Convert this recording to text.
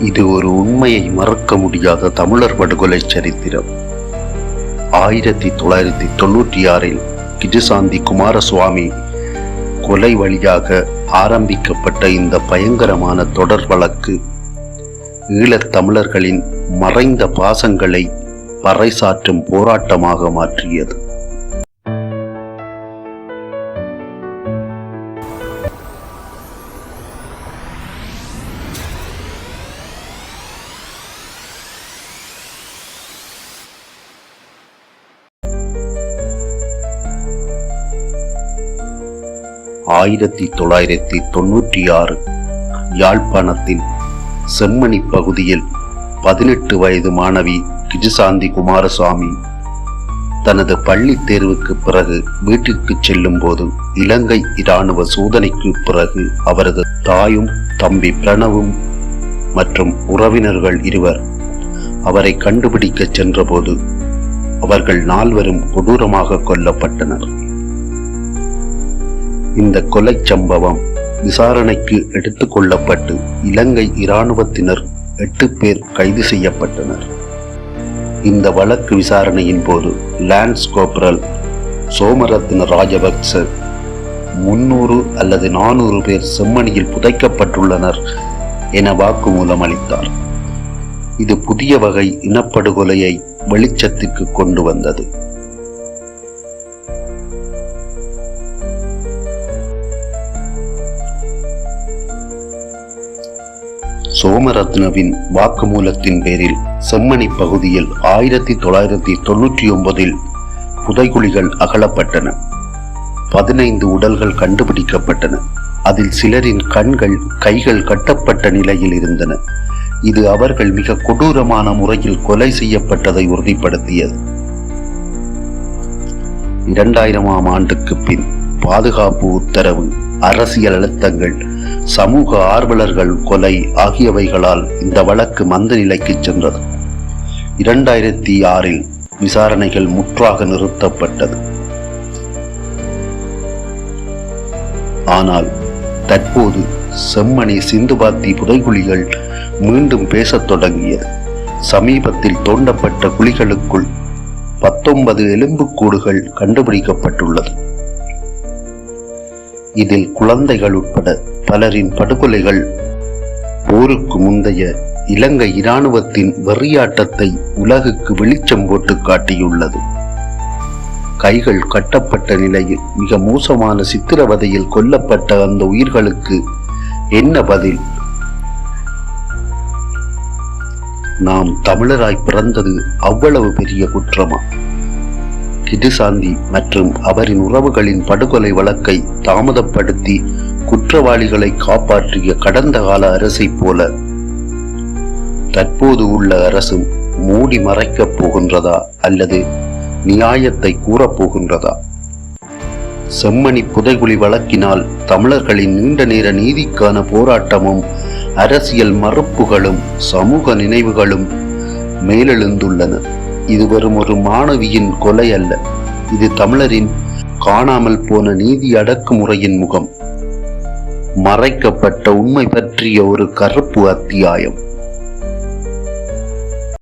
இது ஒரு உண்மையை மறக்க முடியாத தமிழர் படுகொலை சரித்திரம். ஆயிரத்தி தொள்ளாயிரத்தி தொண்ணூற்றி ஆறில் கிஜசாந்தி குமாரசுவாமி கொலை வழியாக ஆரம்பிக்கப்பட்ட இந்த பயங்கரமான தொடர் வழக்கு ஈழத் தமிழர்களின் மறைந்த பாசங்களை பறைசாற்றும் போராட்டமாக மாற்றியது. ஆயிரத்தி தொள்ளாயிரத்தி தொன்னூற்றி ஆறு யாழ்ப்பாணத்தின் செம்மணி பகுதியில் பதினெட்டு வயது மாணவி கிஜுசாந்தி குமாரசுவாமி தனது பள்ளி தேர்வுக்கு பிறகு வீட்டிற்கு செல்லும் போது இலங்கை இராணுவ சோதனைக்கு பிறகு அவரது தாயும் தம்பி பிரணவும் மற்றும் உறவினர்கள் இருவர் அவரை கண்டுபிடிக்க சென்றபோது அவர்கள் நால்வரும் கொடூரமாக கொல்லப்பட்டனர். இந்த கொலை சம்பவம் விசாரணைக்கு எடுத்துக்கொள்ளப்பட்டு இலங்கை இராணுவத்தினர் எட்டு பேர் கைது செய்யப்பட்டனர். இந்த வழக்கு விசாரணையின் போது லான்ஸ் கோப்ரல் சோமரத்ன ராஜபக்ச முன்னூறு அல்லது நானூறு பேர் செம்மணியில் புதைக்கப்பட்டுள்ளனர் என வாக்குமூலம் அளித்தார். இது புதிய வகை இனப்படுகொலையை வெளிச்சத்துக்கு கொண்டு வந்தது. சோமரத்னவின் வாக்குமூலத்தின் பேரில் செம்மணி பகுதியில் ஆயிரத்தி தொள்ளாயிரத்தி தொண்ணூற்றி ஒன்பதில் புதைகுழிகள் அகலப்பட்டன. பதினைந்து உடல்கள் கண்டுபிடிக்கப்பட்டன. அதில் சிலரின் கண்கள் கைகள் கட்டப்பட்ட நிலையில் இருந்தன. இது அவர்கள் மிக கொடூரமான முறையில் கொலை செய்யப்பட்டதை உறுதிப்படுத்தியது. இரண்டாயிரமாம் ஆண்டுக்கு பின் பாதுகாப்பு உத்தரவு அரசியல் அழுத்தங்கள் சமூக ஆர்வலர்கள் கொலை ஆகியவைகளால் இந்த வழக்கு மந்த நிலைக்கு சென்றது. இரண்டாயிரத்தி ஆறில் விசாரணைகள் முற்றாக நிறுத்தப்பட்டது. ஆனால் தற்போது செம்மணி சிந்துபாத்தி புதைகுழிகள் மீண்டும் பேசத் தொடங்கியது. சமீபத்தில் தோண்டப்பட்ட குழிகளுக்குள் பத்தொன்பது எலும்புக்கூடுகள் கண்டுபிடிக்கப்பட்டுள்ளது. இதில் குழந்தைகள் உட்பட பலரின் படுகொலைகள். போருக்கு முந்தைய இலங்கை இராணுவத்தின் வெறியாட்டத்தை உலகுக்கு வெளிச்சம் போட்டு காட்டியுள்ளது. கைகள் கட்டப்பட்ட நிலையில் மிக மோசமான சித்திரவதையில் கொல்லப்பட்ட அந்த உயிர்களுக்கு என்ன பதில்? நாம் தமிழராய் பிறந்தது அவ்வளவு பெரிய குற்றமா? கிதுசாந்தி மற்றும் அவரின் உறவுகளின் படுகொலை வழக்கை தாமதப்படுத்தி குற்றவாளிகளை காப்பாற்றிய கடந்த கால அரசைப் போல. தற்போது உள்ள அரசும் மூடி மறைக்கப் போகின்றதா அல்லது நியாயத்தை கூறப்போகின்றதா செம்மணி புதைகுழி வழக்கினால் தமிழர்களின் நீண்ட நேர நீதிக்கான போராட்டமும் அரசியல் மறுப்புகளும் சமூக நினைவுகளும் மேலெழுந்துள்ளன. இது வெறும் ஒரு மாணவியின் கொலை அல்ல. இது தமிழரின் காணாமல் போன நீதி அடக்குமுறையின் முகம். மறைக்கப்பட்ட உண்மை பற்றிய ஒரு கருப்பு அத்தியாயம்.